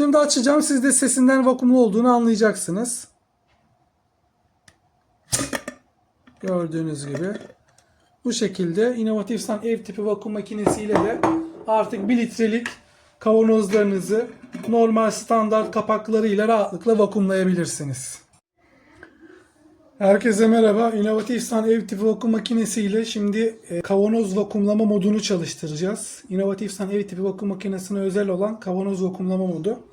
Şimdi açacağım. Siz de sesinden vakumlu olduğunu anlayacaksınız. Gördüğünüz gibi. Bu şekilde inovatif san ev tipi vakum makinesiyle de artık 1 litrelik kavanozlarınızı normal standart kapaklarıyla rahatlıkla vakumlayabilirsiniz. Herkese merhaba. İnovatif San ev tipi vakum makinesiyle şimdi e, kavanoz vakumlama modunu çalıştıracağız. İnovatif San ev tipi vakum makinesine özel olan kavanoz vakumlama modu.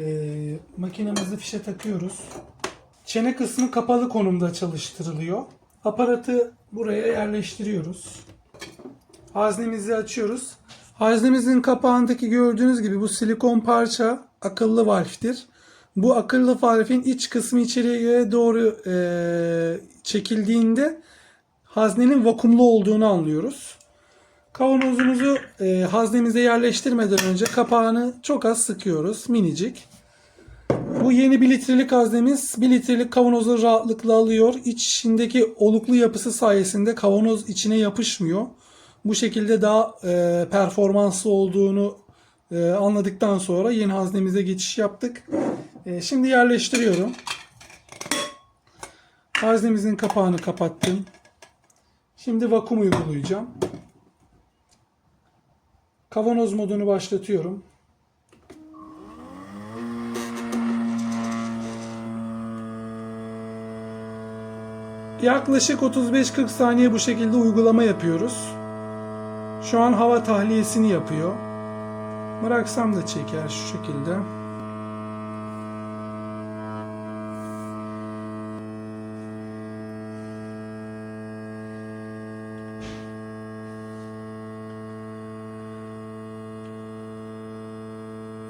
E, makinemizi fişe takıyoruz. Çene kısmı kapalı konumda çalıştırılıyor. Aparatı buraya yerleştiriyoruz. Haznemizi açıyoruz. Haznemizin kapağındaki gördüğünüz gibi bu silikon parça akıllı valftir. Bu akıllı valfin iç kısmı içeriye doğru e, çekildiğinde haznenin vakumlu olduğunu anlıyoruz. Kavanozumuzu e, haznemize yerleştirmeden önce kapağını çok az sıkıyoruz. Minicik. Bu yeni 1 litrelik haznemiz 1 litrelik kavanozu rahatlıkla alıyor. İçindeki oluklu yapısı sayesinde kavanoz içine yapışmıyor. Bu şekilde daha e, performanslı olduğunu e, anladıktan sonra yeni haznemize geçiş yaptık. E, şimdi yerleştiriyorum. Haznemizin kapağını kapattım. Şimdi vakum uygulayacağım. Kavanoz modunu başlatıyorum. Yaklaşık 35-40 saniye bu şekilde uygulama yapıyoruz. Şu an hava tahliyesini yapıyor. Bıraksam da çeker şu şekilde.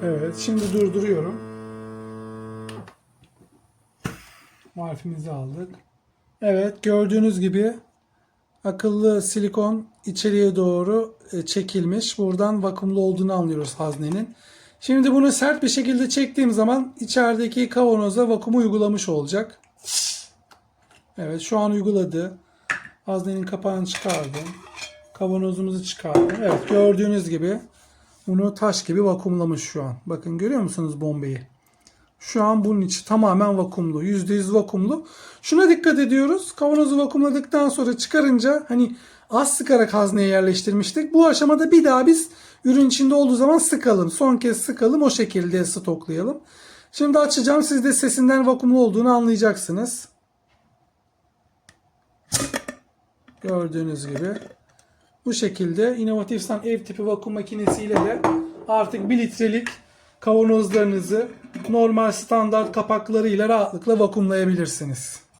Evet, şimdi durduruyorum. Marfimizi aldık. Evet, gördüğünüz gibi akıllı silikon içeriye doğru e, çekilmiş. Buradan vakumlu olduğunu anlıyoruz haznenin. Şimdi bunu sert bir şekilde çektiğim zaman içerideki kavanoza vakumu uygulamış olacak. Evet şu an uyguladı. Haznenin kapağını çıkardım. Kavanozumuzu çıkardım. Evet gördüğünüz gibi bunu taş gibi vakumlamış şu an. Bakın görüyor musunuz bombeyi? Şu an bunun içi tamamen vakumlu. %100 vakumlu. Şuna dikkat ediyoruz. Kavanozu vakumladıktan sonra çıkarınca hani az sıkarak hazneye yerleştirmiştik. Bu aşamada bir daha biz ürün içinde olduğu zaman sıkalım. Son kez sıkalım o şekilde stoklayalım. Şimdi açacağım. Siz de sesinden vakumlu olduğunu anlayacaksınız. Gördüğünüz gibi. Bu şekilde inovatif san ev tipi vakum makinesiyle de artık 1 litrelik kavanozlarınızı normal standart kapaklarıyla rahatlıkla vakumlayabilirsiniz.